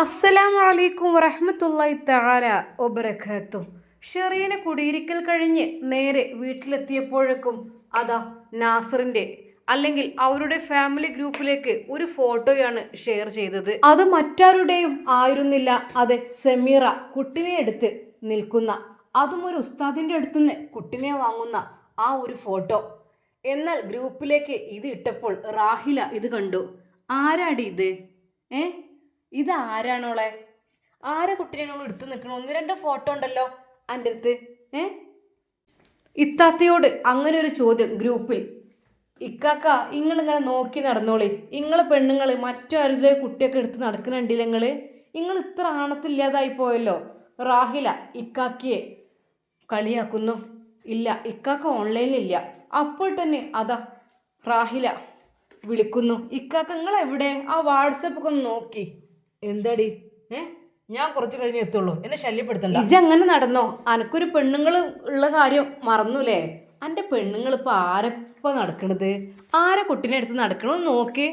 അസ്സലാമു അലൈക്കും വറഹമത്തല്ലായി തആല വബറകാതുഹു. ഷെറീനെ കുടിയിരിക്കൽ കഴിഞ്ഞ് നേരെ വീട്ടിലെത്തിയപ്പോഴേക്കും അതാ നാസറിന്റെ അല്ലെങ്കിൽ അവരുടെ ഫാമിലി ഗ്രൂപ്പിലേക്ക് ഒരു ഫോട്ടോയാണ് ഷെയർ ചെയ്തത്. അത് മറ്റാരുടെയും ആയിരുന്നില്ല. അത് സെമീറ കുട്ടിനെ എടുത്ത് നിൽക്കുന്ന അതും ഒരു ഉസ്താദിന്റെ അടുത്തുനിന്ന് കുട്ടിനെ വാങ്ങുന്ന ആ ഒരു ഫോട്ടോ. എന്നാൽ ഗ്രൂപ്പിലേക്ക് ഇത് ഇട്ടപ്പോൾ റാഹില ഇത് കണ്ടു. ആരാടി ഇത്? ഏ? ഇത് ആരാണോളെ ആരെ കുട്ടിനെ നമ്മൾ എടുത്തു നിൽക്കണം ഒന്ന് രണ്ട് ഫോട്ടോ ഉണ്ടല്ലോ എന്റെ അടുത്ത്. ഏ? ഇത്താത്തയോട് അങ്ങനെ ഒരു ചോദ്യം ഗ്രൂപ്പിൽ ഇക്കാക്ക ഇങ്ങളിങ്ങനെ നോക്കി നടന്നോളി. ഇങ്ങളെ പെണ്ണുങ്ങൾ മറ്റാരുടെ കുട്ടിയൊക്കെ എടുത്ത് നടക്കുന്നുണ്ടില്ല നിങ്ങൾ നിങ്ങൾ ഇത്ര ആണത്തില്ലാതായി പോയല്ലോ. റാഹില ഇക്കാക്കിയെ കളിയാക്കുന്നു. ഇല്ല ഇക്കാക്ക ഓൺലൈനിലില്ല അപ്പോൾ തന്നെ അതാ റാഹില വിളിക്കുന്നു. ഇക്കാക്ക നിങ്ങൾ എവിടെ ആ വാട്സപ്പൊക്കെ ഒന്ന് നോക്കി. എന്താടി? ഏ? ഞാൻ കുറച്ച് കഴിഞ്ഞ് എത്തുള്ളൂ. എന്നെ ശല്യപ്പെടുത്തണ്ട. ഇജ് അങ്ങനെ നടന്നോ? അനക്കൊരു പെണ്ണുങ്ങൾ ഉള്ള കാര്യം മറന്നുല്ലേ അന്റെ പെണ്ണുങ്ങൾ ഇപ്പൊ ആരപ്പ നടക്കണത്? ആരെ കുട്ടീനെ അടുത്ത് നടക്കണമെന്ന് നോക്കി.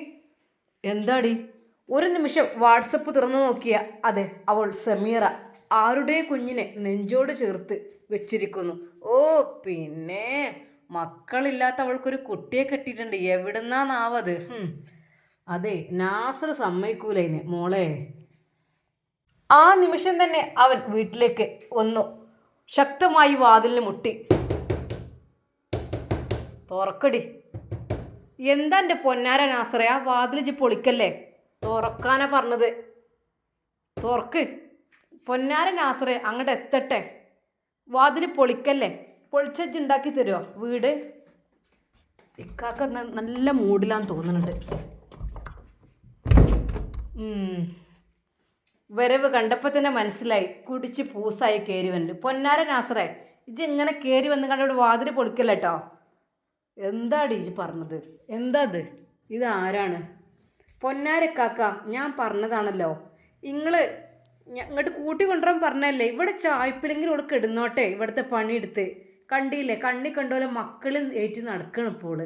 എന്താടി? ഒരു നിമിഷം വാട്സപ്പ് തുറന്നു നോക്കിയ. അതെ അവൾ സമീറ. ആരുടെ കുഞ്ഞിനെ നെഞ്ചോട് ചേർത്ത് വെച്ചിരിക്കുന്നു. ഓ പിന്നെ മക്കളില്ലാത്ത അവൾക്കൊരു കുട്ടിയെ കെട്ടിയിട്ടുണ്ട്. എവിടുന്നാന്നാവത് ഹും. അതെ നാസർ സമ്മതിക്കൂല മോളെ ആ നിമിഷം തന്നെ അവൻ വീട്ടിലേക്ക് വന്നു. ശക്തമായി വാതിലിന് മുട്ടി. തുറക്കടി. എന്താ എന്റെ പൊന്നാര നാസറെ? ആ വാതിലിച്ച് പൊളിക്കല്ലേ? തുറക്കാനാ പറഞ്ഞത്. തുറക്ക്. പൊന്നാര നാസറെ അങ്ങോട്ട് എത്തട്ടെ. വാതിൽ പൊളിക്കല്ലേ? പൊളിച്ചുണ്ടാക്കി തരുമോ വീട്? ഇക്കാക്ക നല്ല മൂഡിലാന്ന് തോന്നുന്നുണ്ട്. വരവ് കണ്ടപ്പോൾ തന്നെ മനസ്സിലായി. കുടിച്ച് പൂസായി കയറി വന്നിട്ട് പൊന്നാര നാസറേ ഇജ് ഇങ്ങനെ കയറി വന്ന് കണ്ട ഇവിടെ വാതിൽ പൊളിക്കല്ല കേട്ടോ എന്താടി ഇജ് പറഞ്ഞത്? എന്താ ഇത് ഇത് ആരാണ്? പൊന്നാര കാക്ക ഞാൻ പറഞ്ഞതാണല്ലോ. നിങ്ങൾ ഇങ്ങോട്ട് കൂട്ടി കൊണ്ടുവരാൻ പറഞ്ഞല്ലേ? ഇവിടെ ചായ്പിലെങ്കിലും ഇവിടെ കിടന്നോട്ടെ ഇവിടുത്തെ പണിയെടുത്ത്. കണ്ടില്ലേ കണ്ണി കണ്ടോലെ മക്കളും ഏറ്റ് നടക്കണം ഇപ്പോൾ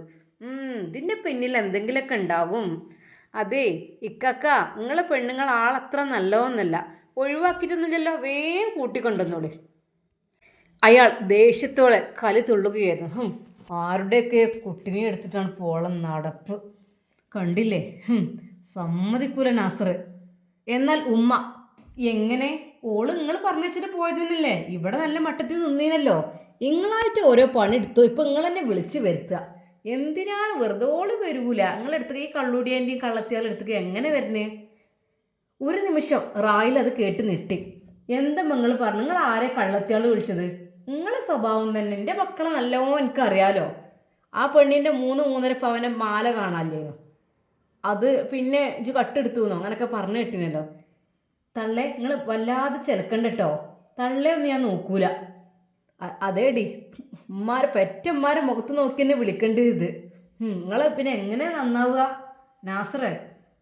ഇതിന്റെ പിന്നിൽ എന്തെങ്കിലുമൊക്കെ ഉണ്ടാകും. അതെ ഇക്കക്ക നിങ്ങളെ പെണ്ണുങ്ങൾ ആളത്ര നല്ലതൊന്നല്ല ഒഴിവാക്കിയിട്ടൊന്നുമില്ലല്ലോ വേഗം കൂട്ടിക്കൊണ്ടുവന്നോളി. അയാൾ ദേഷ്യത്തോടെ കലി തുള്ളുകയായിരുന്നു. ആരുടെയൊക്കെ കുട്ടിനെ എടുത്തിട്ടാണ് പോളം നടപ്പ്? കണ്ടില്ലേ? സമ്മതിക്കൂല നാസർ എന്നാൽ ഉമ്മ എങ്ങനെ? ഓൾ നിങ്ങൾ പറഞ്ഞുവെച്ചിട്ട് പോയതിനല്ലേ ഇവിടെ നല്ല മട്ടത്തിൽ നിന്നീനല്ലോ. നിങ്ങളായിട്ട് ഓരോ പണി എടുത്തു ഇപ്പം നിങ്ങൾ തന്നെ വിളിച്ചു വരുത്തുക എന്തിനാണ് വെറുതെ ഓൾ വരൂല? നിങ്ങളെടുത്തേക്ക് ഈ കള്ളുടിയാന്റെയും എടുത്തേ എങ്ങനെ വരുന്നേ ഒരു നിമിഷം റായിൽ അത് കേട്ട് നിട്ടി എന്താ നിങ്ങൾ പറഞ്ഞു നിങ്ങൾ ആരെ കള്ളത്തിയാൾ വിളിച്ചത്? നിങ്ങളെ സ്വഭാവം തന്നെ. എന്റെ മക്കളെ നല്ലോ എനിക്കറിയാലോ. ആ പെണ്ണിന്റെ മൂന്ന് മൂന്നര പവനം മാല കാണാല്ലേനു അത് പിന്നെ ഇജ് കട്ടെടുത്തു എന്നോ അങ്ങനെയൊക്കെ പറഞ്ഞു കിട്ടിനല്ലോ. തള്ളെ നിങ്ങൾ വല്ലാതെ ചെലക്കണ്ട കേട്ടോ തള്ളേ ഒന്നും ഞാൻ നോക്കൂല. അതേടി. ഉമ്മാരെ പെറ്റമ്മാരെ മുഖത്ത് നോക്കി തന്നെ വിളിക്കേണ്ടത് ഇത് നിങ്ങൾ പിന്നെ എങ്ങനെ നന്നാവുക? നാസറെ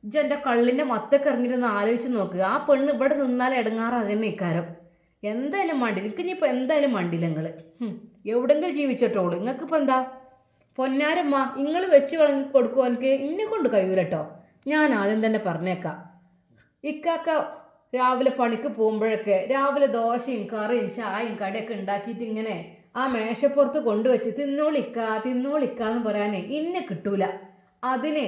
ഇജ്ജ് എന്റെ കള്ളിന്റെ മത്തൊക്കെ ഇറങ്ങിയിരുന്ന് ആലോചിച്ച് നോക്കുക ആ പെണ്ണ് ഇവിടെ നിന്നാൽ ഇടങ്ങാറാകുന്ന ഇക്കാരം. എന്തായാലും മണ്ടില്ല. എനിക്ക് ഇനിയിപ്പോൾ എന്തായാലും മണ്ടില്ല നിങ്ങൾ എവിടെങ്കിലും ജീവിച്ചിട്ടോളൂ. നിങ്ങൾക്കിപ്പോൾ എന്താ? പൊന്നാരമ്മ നിങ്ങൾ വെച്ച് വളങ്ങി കൊടുക്കുമോ എനിക്ക് ഇന്നെ കൊണ്ട് കഴിയൂലട്ടോ. ഞാൻ ആദ്യം തന്നെ പറഞ്ഞേക്കാം. ഇക്കാക്ക രാവിലെ പണിക്ക് പോകുമ്പോഴൊക്കെ രാവിലെ ദോശയും കറിയും ചായയും കടയൊക്കെ ഉണ്ടാക്കിയിട്ട് ഇങ്ങനെ ആ മേശപ്പുറത്ത് കൊണ്ടുവച്ച് തിന്നോളിക്ക തിന്നോളിക്ക എന്ന് പറയാനേ ഇന്നെ കിട്ടൂല. അതിന്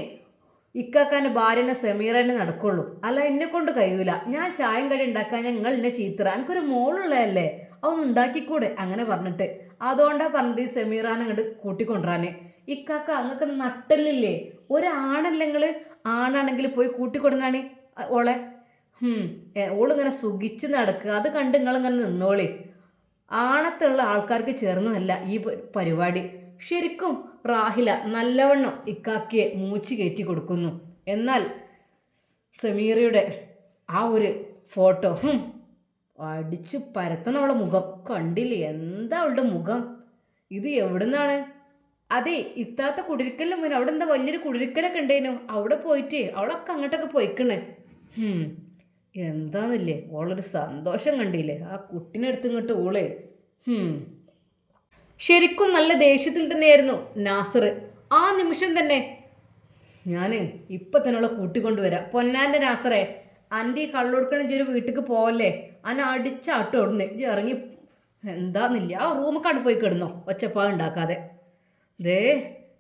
ഇക്കാക്കാന്റെ ഭാര്യനെ സെമീറനെ നടക്കുള്ളൂ. അല്ല എന്നെ കൊണ്ട് കഴിയൂല. ഞാൻ ചായം കടി ഉണ്ടാക്കാൻ ഞങ്ങൾ എന്നെ ചീത്തറ. എനിക്കൊരു മോളുള്ളതല്ലേ? അവൻ ഉണ്ടാക്കിക്കൂടെ? അങ്ങനെ പറഞ്ഞിട്ട്. അതുകൊണ്ടാണ് പറഞ്ഞത് ഈ സെമീറാനെ അങ്ങോട്ട് കൂട്ടിക്കൊണ്ടുവരാന്. ഇക്കാക്ക അങ്ങക്ക് നട്ടല്ലില്ലേ ഒരാണല്ലെങ്കിൽ ആണാണെങ്കിൽ പോയി കൂട്ടിക്കൊടുന്നാണ്. ഓളെ ഓളിങ്ങനെ സുഖിച്ച് നടക്കുക. അത് കണ്ട് നിങ്ങളിങ്ങനെ നിന്നോളി. ആണത്തുള്ള ആൾക്കാർക്ക് ചേർന്നതല്ല ഈ പരിപാടി. ശരിക്കും റാഹില നല്ലവണ്ണം ഇക്കാക്കിയെ മൂച്ച് കയറ്റി കൊടുക്കുന്നു. എന്നാൽ സമീറയുടെ ആ ഒരു ഫോട്ടോ അടിച്ചു പരത്തണം അവളെ മുഖം. കണ്ടില്ലേ? എന്താ അവളുടെ മുഖം? ഇത് എവിടുന്നാണ്? അതെ ഇത്താത്ത കുടിരിക്കലിന് മുന്നേ അവിടെ എന്താ വലിയൊരു കുടിരിക്കലൊക്കെ ഉണ്ടായിരുന്നു അവിടെ പോയിട്ട് അവളൊക്കെ അങ്ങോട്ടൊക്കെ പോയിക്കണേ. എന്താന്നില്ലേ? ഓളൊരു സന്തോഷം കണ്ടില്ലേ? ആ കുട്ടിനെ എടുത്ത് ഇങ്ങോട്ട് ഓളെ. ശരിക്കും നല്ല ദേഷ്യത്തിൽ തന്നെയായിരുന്നു നാസർ. ആ നിമിഷം തന്നെ ഞാൻ ഇപ്പം തന്നെ അവളെ കൂട്ടിക്കൊണ്ടുവരാം പൊന്നാന്റെ നാസറേ അന്റെ ഈ കള്ളൊടുക്കണ ഇജ്ജ് ഒരു വീട്ടിലേക്ക് പോവല്ലേ? അന്നെ അടിച്ചാട്ടും ഇജ്ജ് ഇറങ്ങി. എന്താന്നില്ല? ആ റൂമൊക്കെ പോയി കിടന്നോ. ഒച്ചപ്പാ ഉണ്ടാക്കാതെ. ദേ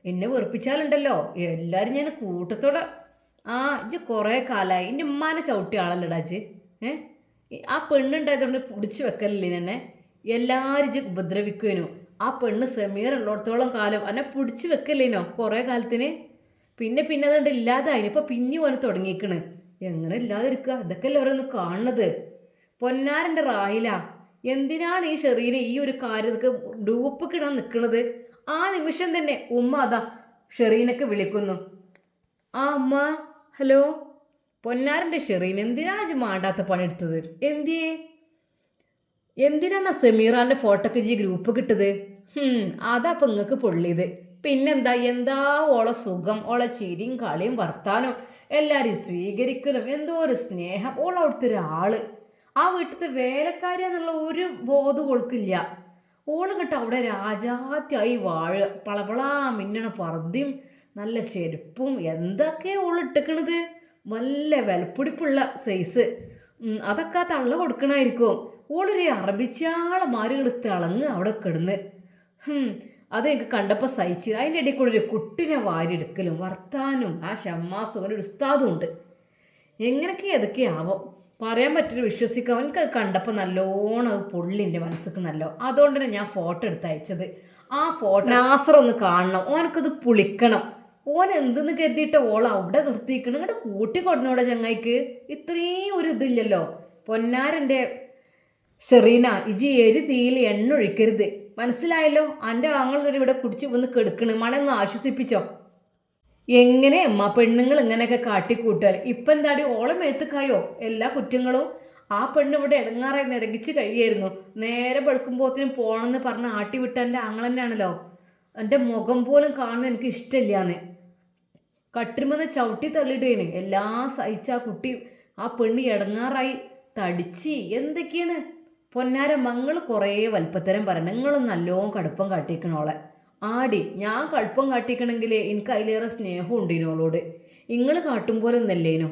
എന്നെ വെറുപ്പിച്ചാലുണ്ടല്ലോ. എല്ലാവരും ഞാൻ കൂട്ടത്തോടെ ആ ഇജ് കുറേ കാലമായി എന്റെ ഉമ്മാനെ ചവിട്ടിയ ആളല്ലടാ ഇജ്ജ്. ഏ? ആ പെണ്ണുണ്ടായതുകൊണ്ട് പിടിച്ചു വെക്കലില്ലേ എന്നെ എല്ലാവരും ഇജ്ജ് ഉപദ്രവിക്കുവേനു. ആ പെണ്ണ് സെമീർ ഉള്ളിടത്തോളം കാലം എന്നെ പിടിച്ചു വെക്കല്ലേനോ കുറേ കാലത്തിന്? പിന്നെ പിന്നെ അതുകൊണ്ട് ഇല്ലാതായിന് ഇപ്പൊ പിന്നെ പോലെ തുടങ്ങിയിക്കണ്. എങ്ങനെ ഇല്ലാതിരിക്കുക ഇതൊക്കെ അല്ലേ ഓരോന്ന് കാണുന്നത് പൊന്നാരന്റെ റാഹില എന്തിനാണ് ഈ ഷെറീനെ ഈ ഒരു കാര്യത്തൊക്കെ ഡൂപ്പ് കിടാൻ നിൽക്കുന്നത് ആ നിമിഷം തന്നെ ഉമ്മ അതാ ഷെറീനൊക്കെ വിളിക്കുന്നു. ആ അമ്മ ഹലോ? പൊന്നാരന്റെ ഷെറീൻ എന്തിനാ ജി മാണ്ടാത്ത പണിയെടുത്തത് എന്തിയേ? എന്തിനാണ് സമീറാന്റെ ഫോട്ടോക്ക് ജി ഗ്രൂപ്പ് കിട്ടത്? അതാ അപ്പം ഇങ്ങക്ക് പൊള്ളിയത്. പിന്നെന്താ എന്താ ഓളെ സുഖം ഓളെ ചിരിയും കളിയും വർത്താനും? എല്ലാരും സ്വീകരിക്കലും എന്തോ ഒരു സ്നേഹം. ഓൾ അവിടുത്തെ ഒരാൾ. ആ വീട്ടിലത്തെ വേലക്കാരിയാന്നുള്ള ഒരു ബോധം ഓൾക്കില്ല. ഓൾ കിട്ട അവിടെ രാജാത്യായി വാഴ പളപളാ മിന്നണ പർദ്ദയും നല്ല ചെരുപ്പും എന്തൊക്കെ ഓൾ ഇട്ടക്കണത്? വല്ല വിലപ്പിടിപ്പുള്ള സൈസ് അതൊക്കെ തള്ള കൊടുക്കണായിരിക്കും. ഓളൊരു അറബിച്ചാളെ മാരുകൾ തിളങ്ങ് അവിടെ കിടന്ന്. അത് എനിക്ക് കണ്ടപ്പോൾ സഹിച്ചു. അതിന്റെ ഇടയിൽ കൂടെ ഒരു കുട്ടിനെ വാരിയെടുക്കലും വർത്താനും ആ ഷമ്മാസും ഒരു ഉസ്താദും ഉണ്ട്. എങ്ങനെയൊക്കെ ഏതൊക്കെയാവും പറയാൻ പറ്റില്ല വിശ്വസിക്കാം. എനിക്ക് അത് കണ്ടപ്പോൾ നല്ലോണം അത് പൊള്ളി എന്റെ മനസ്സിക്ക് നല്ലോ അതുകൊണ്ട് തന്നെ ഞാൻ ഫോട്ടോ എടുത്ത് അയച്ചത് ആ ഫോട്ടോ നാസർ ഒന്ന് കാണണം. ഓനക്കത് പുളിക്കണം. ഓൻ എന്തെന്ന് കരുതിയിട്ട് ഓൾ അവിടെ നിർത്തിക്കണം ഇങ്ങോട്ട് കൂട്ടി കൊടുന്നോടെ ചങ്ങായിക്ക്. ഇത്രയും ഒരു ഇതില്ലല്ലോ. പൊന്നാരന്റെ ഷെറീന ഇജി എരി തീയിൽ എണ്ണ ഒഴിക്കരുത്. മനസ്സിലായല്ലോ? എന്റെ ആങ്ങൾ ഇവിടെ കുടിച്ച് വന്ന് കെടുക്കണ്. മണൊന്ന് ആശ്വസിപ്പിച്ചോ? എങ്ങനെ അമ്മ പെണ്ണുങ്ങൾ ഇങ്ങനെയൊക്കെ കാട്ടിക്കൂട്ടാൽ ഇപ്പം എന്താടി? ഓളം മേത്തുക്കായോ? എല്ലാ കുറ്റങ്ങളും? ആ പെണ്ണ് ഇവിടെ ഇടങ്ങാറായി നിരകിച്ച് കഴിയായിരുന്നു. നേരെ വെളുക്കുമ്പോത്തിനും പോണെന്ന് പറഞ്ഞ് ആട്ടി വിട്ട എന്റെ ആങ്ങൾ തന്നെയാണല്ലോ എന്റെ മുഖം പോലും കാണുന്ന എനിക്ക് ഇഷ്ടമില്ലാന്ന്. കട്ടിരുമെന്ന് ചവിട്ടി തള്ളിയിട്ടേന്. എല്ലാം സഹിച്ച ആ കുട്ടി ആ പെണ്ണ് ഇടങ്ങാറായി. തടിച്ച്. എന്തൊക്കെയാണ്? പൊന്നാര മങ്ങൾ കുറേ വലിപ്പത്തരം പറയണം നിങ്ങളും നല്ലോണം കടുപ്പം കാട്ടിക്കണോളെ ആടി ഞാൻ കടുപ്പം കാട്ടിക്കണമെങ്കിൽ എനിക്ക് അതിലേറെ സ്നേഹം ഉണ്ടിനോളോട് നിങ്ങൾ കാട്ടും പോലെ ഒന്നല്ലേനോ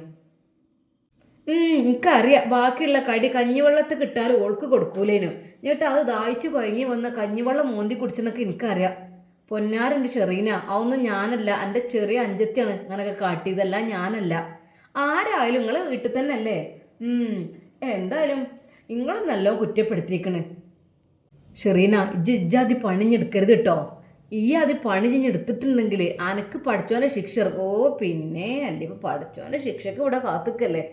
എനിക്കറിയാം. ബാക്കിയുള്ള കടി കഞ്ഞിവെള്ളത്ത് കിട്ടാലും ഓൾക്ക് കൊടുക്കൂലേനു. എന്നിട്ട് അത് ദാഹിച്ചു കുഴങ്ങി വന്ന് കഞ്ഞിവെള്ളം മോന്തി കുടിച്ചെന്നൊക്കെ എനിക്കറിയാം. പൊന്നാറുണ്ട് ഷെറീന. അതൊന്നും ഞാനല്ല. എന്റെ ചെറിയ അഞ്ചത്തിയാണ്. അങ്ങനെയൊക്കെ കാട്ടിയതല്ല ഞാനല്ല. ആരായാലും നിങ്ങൾ വീട്ടിൽ തന്നെ അല്ലേ എന്തായാലും നിങ്ങൾ നല്ല കുറ്റപ്പെടുത്തിയിരിക്കണ് ഷെറീന ഇജ്ജ് ഇജ്ജാതി പണിഞ്ഞെടുക്കരുത് കേട്ടോ ഈ അത് പണി ചെഞ്ഞെടുത്തിട്ടുണ്ടെങ്കിൽ അനക്ക് പഠിച്ചോനെ ശിക്ഷ ഓ പിന്നെ അല്ലേ? ഇപ്പം പഠിച്ചോനെ ശിക്ഷക്ക് ഇവിടെ കാത്തുക്കല്ലേ?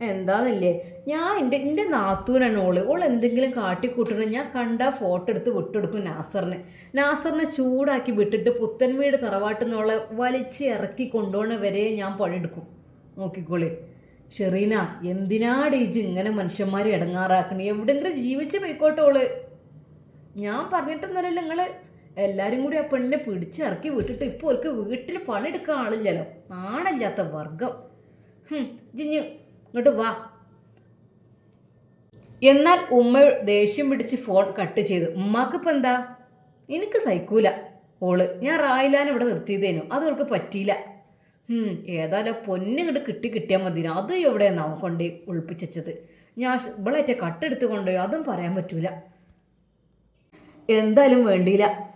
എന്താന്നില്ലേ? ഞാൻ എന്റെ എന്റെ നാത്തൂനാണ് ഓൾ. ഓൾ എന്തെങ്കിലും കാട്ടിക്കൂട്ടണം ഞാൻ കണ്ട ഫോട്ടോ എടുത്ത് വിട്ടെടുക്കും നാസറിന്. നാസറിനെ ചൂടാക്കി വിട്ടിട്ട് പുത്തൻവീട് തറവാട്ടിൽ നിന്നുള്ള വലിച്ച് ഇറക്കി കൊണ്ടുപോകണ വരെ ഞാൻ പണിയെടുക്കും. നോക്കിക്കോളി. ഷെറീന എന്തിനാ ഇജ്ജ് ഇങ്ങനെ മനുഷ്യന്മാരെ ഇടങ്ങാറാക്കണേ? എവിടെങ്കിലും ജീവിച്ച് പോയിക്കോട്ടെ ഓൾ. ഞാൻ പറഞ്ഞിട്ടൊന്നുമല്ലല്ലോ നിങ്ങൾ എല്ലാവരും കൂടി ആ പെണ്ണിനെ പിടിച്ചിറക്കി വിട്ടിട്ട് ഇപ്പോൾ അവർക്ക് വീട്ടിൽ പണിയെടുക്കാൻ ആളില്ലല്ലോ. ആണല്ലാത്ത വർഗം ജിഞ്ഞ് ഇങ്ങോട്ട് വാ. എന്നാൽ ഉമ്മ ദേഷ്യം പിടിച്ച് ഫോൺ കട്ട് ചെയ്തു. ഉമ്മാക്കിപ്പോൾ എന്താ? എനിക്ക് സഹിക്കൂല ഓൾ. ഞാൻ റായിലാൻ ഇവിടെ നിർത്തിയതേനു. അത് അവൾക്ക് പറ്റിയില്ല. ഏതായാലും പൊന്നിങ്ങോട്ട് കിട്ടി കിട്ടിയാൽ മതി അത് എവിടെ അവൻ കൊണ്ടുപോയി ഒളിപ്പിച്ചത് ഞാൻ ഇവളേറ്റ കട്ടെടുത്ത് കൊണ്ടുപോയി അതും പറയാൻ പറ്റൂല. എന്തായാലും വേണ്ടിയില്ല.